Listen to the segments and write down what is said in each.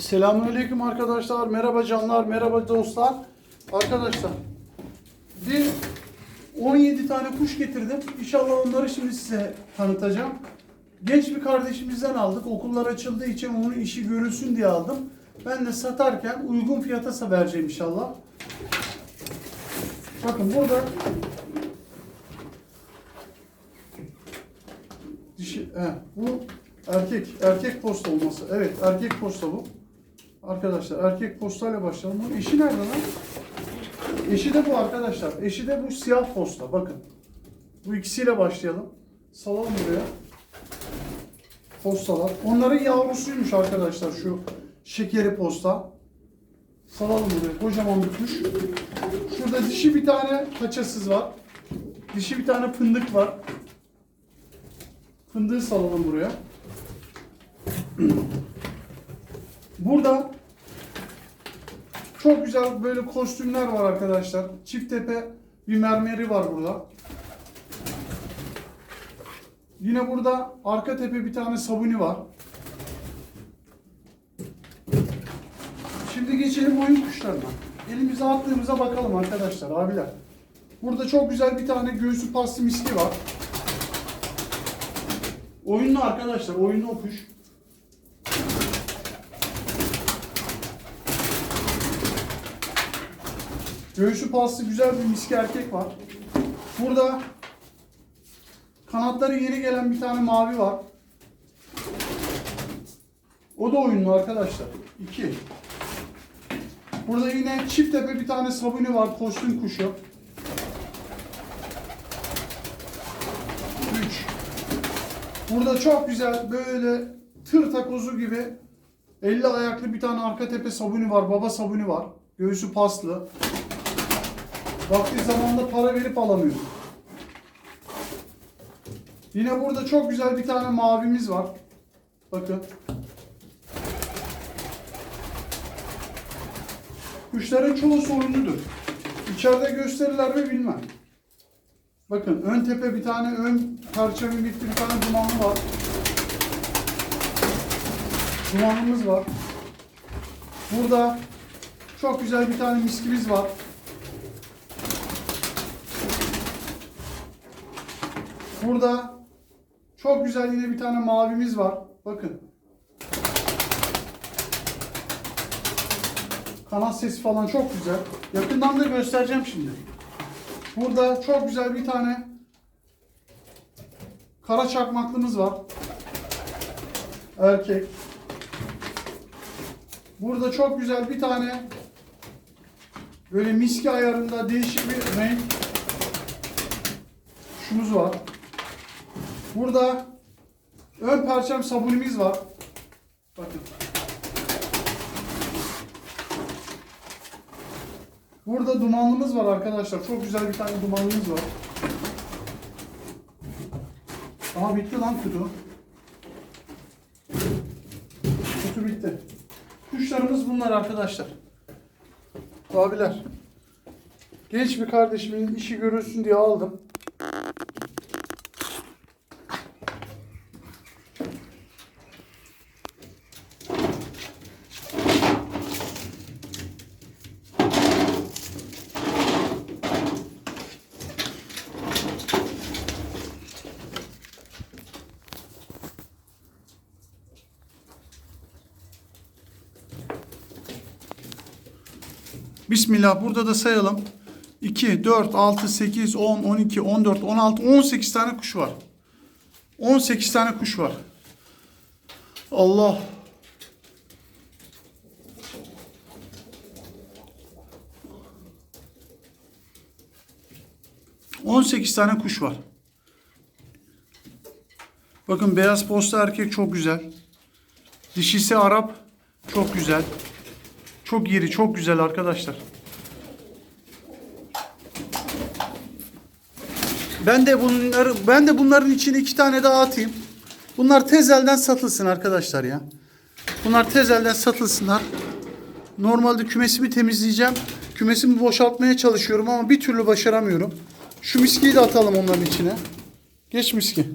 Selamünaleyküm arkadaşlar. Merhaba canlar, merhaba dostlar. Arkadaşlar bir 17 tane kuş getirdim. İnşallah onları şimdi size tanıtacağım. Genç bir kardeşimizden aldık. Okullar açıldığı için onun işi görülsün diye aldım. Ben de satarken uygun fiyata vereceğim inşallah. Bakın burada dişi, he, bu erkek, erkek posta olması. Evet, erkek posta bu. Arkadaşlar erkek postayla başlayalım. Bunun eşi nerede lan? Eşi de bu arkadaşlar. Eşi de bu siyah posta. Bakın. Bu ikisiyle başlayalım. Salalım buraya. Postalar. Onların yavrusuymuş arkadaşlar şu şekeri posta. Salalım buraya. Kocaman bir kuş. Şurada dişi bir tane paçasız var. Dişi bir tane fındık var. Fındığı salalım buraya. Burada çok güzel böyle kostümler var arkadaşlar. Çift tepe bir mermeri var burada. Yine burada arka tepe bir tane sabuni var. Şimdi geçelim oyun kuşlarına. Elimize attığımıza bakalım arkadaşlar, abiler. Burada çok güzel bir tane göğsü paslı miski var. Oyunlu arkadaşlar, oyunlu kuş. Göğsü paslı güzel bir miski erkek var. Burada kanatları yeni gelen bir tane mavi var. O da oyunlu arkadaşlar. 2. Burada yine çift tepe bir tane sabuni var. Kostüm kuşu. 3. Burada çok güzel böyle tır takozu gibi 50 ayaklı bir tane arka tepe sabuni var. Baba sabuni var. Göğsü paslı. Vakti zamanında para verip alamıyor. Yine burada çok güzel bir tane mavimiz var. Bakın. Kuşların çoğu sorunludur. İçeride gösterirler mi bilmem. Bakın ön tepe bir tane ön parça birlikte bir tane dumanlı var. Dumanımız var. Burada çok güzel bir tane miskimiz var. Burada çok güzel yine bir tane mavimiz var. Bakın. Kanat sesi falan çok güzel. Yakından da göstereceğim şimdi. Burada çok güzel bir tane kara çakmaklımız var. Erkek. Burada çok güzel bir tane böyle miski ayarında değişik bir renk kuşumuz var. Burada ön perçem sabunimiz var. Bakın. Burada dumanlımız var arkadaşlar. Çok güzel bir tane dumanlımız var. Aha bitti lan kutu. Kutu bitti. Kuşlarımız bunlar arkadaşlar. Abiler. Genç bir kardeşimin işi görülsün diye aldım. Bismillah burada da sayalım. 2, 4, 6, 8, 10, 12, 14, 16, 18 tane kuş var. 18 tane kuş var. Allah. On sekiz tane kuş var. Bakın beyaz posta erkek çok güzel. Dişisi Arap çok güzel. Çok iri, çok güzel arkadaşlar. Ben de bunları ben de bunların içine iki tane daha atayım. Bunlar tezelden satılsın arkadaşlar ya. Bunlar tezelden satılsınlar. Normalde kümesimi temizleyeceğim. Kümesimi boşaltmaya çalışıyorum ama bir türlü başaramıyorum. Şu miskiyi de atalım onların içine. Geç miski.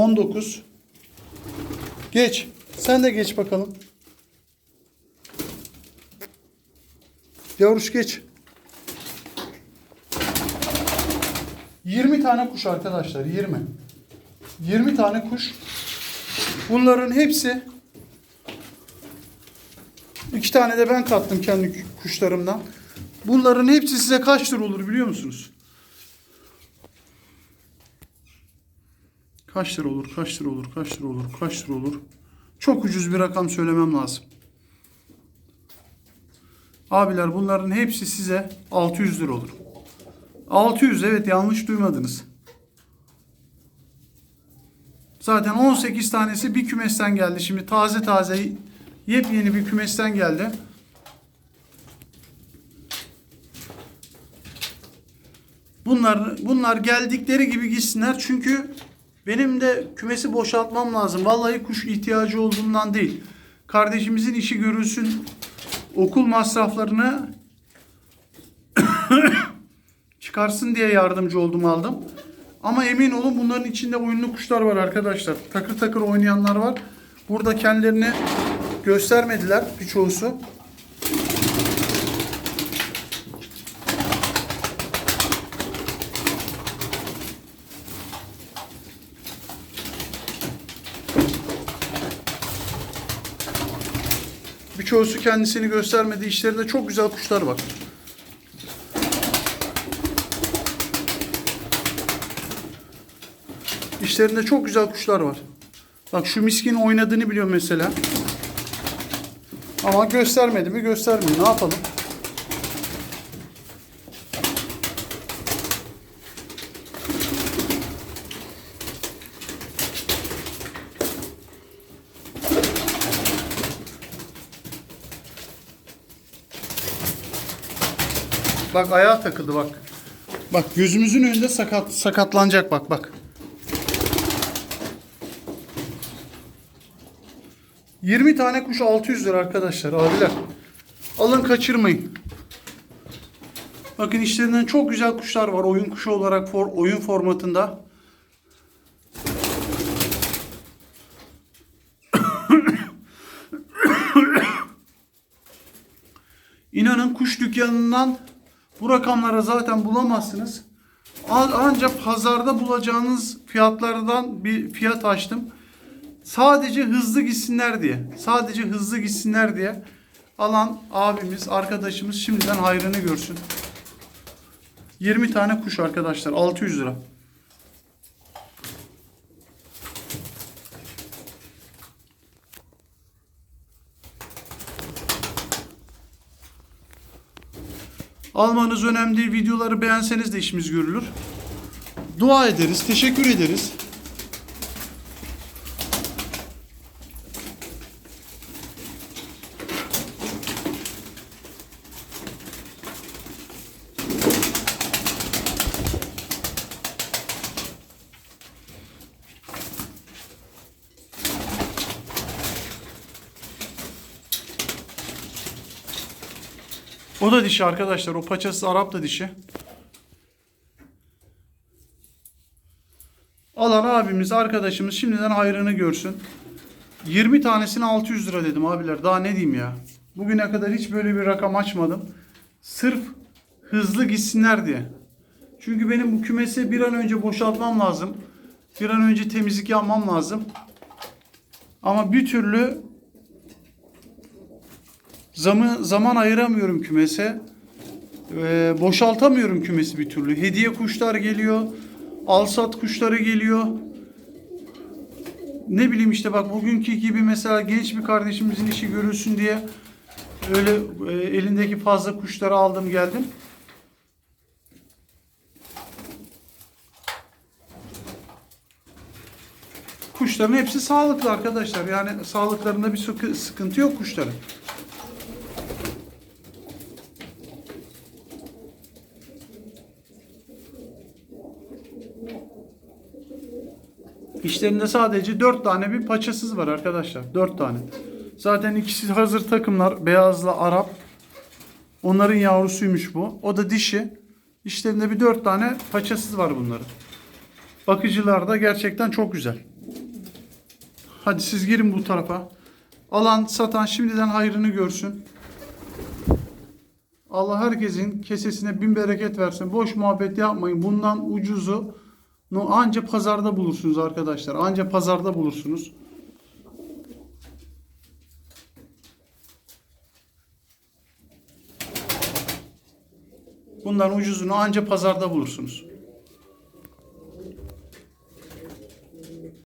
19. Geç. Sen de geç bakalım. Yavruş geç. 20 tane kuş arkadaşlar 20. 20 tane kuş. Bunların hepsi iki tane de ben kattım kendi kuşlarımdan. Bunların hepsi size kaç lira olur biliyor musunuz? Kaç lira olur, kaç lira olur, kaç lira olur, kaç lira olur? Çok ucuz bir rakam söylemem lazım. Abiler bunların hepsi size 600 lira olur. 600 evet yanlış duymadınız. Zaten 18 tanesi bir kümesten geldi. Şimdi taze taze yepyeni bir kümesten geldi. Bunlar bunlar geldikleri gibi gitsinler çünkü benim de kümesi boşaltmam lazım. Vallahi kuş ihtiyacı olduğundan değil. Kardeşimizin işi görülsün. Okul masraflarını çıkarsın diye yardımcı oldum aldım. Ama emin olun bunların içinde oyunlu kuşlar var arkadaşlar. Takır takır oynayanlar var. Burada kendilerini göstermediler birçoğusu. Birçoğusu kendisini göstermedi. İşlerinde çok güzel kuşlar var. İşlerinde çok güzel kuşlar var. Bak şu miskin oynadığını biliyor mesela. Ama göstermedi mi göstermiyor. Ne yapalım? Bak ayağa takıldı bak. Bak gözümüzün önünde sakat sakatlanacak bak bak. 20 tane kuş 600 lira arkadaşlar abiler. Alın kaçırmayın. Bakın işlerinden çok güzel kuşlar var oyun kuşu olarak for, oyun formatında. İnanın kuş dükkanından bu rakamlara zaten bulamazsınız. Ancak pazarda bulacağınız fiyatlardan bir fiyat açtım. Sadece hızlı gitsinler diye. Sadece hızlı gitsinler diye alan abimiz, arkadaşımız şimdiden hayrını görsün. 20 tane kuş arkadaşlar. 600 lira. Almanız önemli. Videoları beğenseniz de işimiz görülür. Dua ederiz. Teşekkür ederiz. O da dişi arkadaşlar. O paçası Arap da dişi. Alan abimiz, arkadaşımız şimdiden hayrını görsün. 20 tanesine 600 lira dedim abiler. Daha ne diyeyim ya. Bugüne kadar hiç böyle bir rakam açmadım. Sırf hızlı gitsinler diye. Çünkü benim bu kümesi bir an önce boşaltmam lazım. Bir an önce temizlik yapmam lazım. Ama bir türlü Zaman, zaman ayıramıyorum kümese. Ee, boşaltamıyorum kümesi bir türlü. Hediye kuşlar geliyor. Alsat kuşları geliyor. Ne bileyim işte bak bugünkü gibi mesela genç bir kardeşimizin işi görülsün diye öyle e, elindeki fazla kuşları aldım geldim. Kuşların hepsi sağlıklı arkadaşlar. Yani sağlıklarında bir sıkı- sıkıntı yok kuşların. İşlerinde sadece 4 tane bir paçasız var arkadaşlar. 4 tane. Zaten ikisi hazır takımlar. Beyazla Arap. Onların yavrusuymuş bu. O da dişi. İşlerinde bir 4 tane paçasız var bunların. Bakıcılar da gerçekten çok güzel. Hadi siz girin bu tarafa. Alan satan şimdiden hayrını görsün. Allah herkesin kesesine bin bereket versin. Boş muhabbet yapmayın. Bundan ucuzu anca pazarda bulursunuz arkadaşlar. Anca pazarda bulursunuz. Bundan ucuzunu anca pazarda bulursunuz.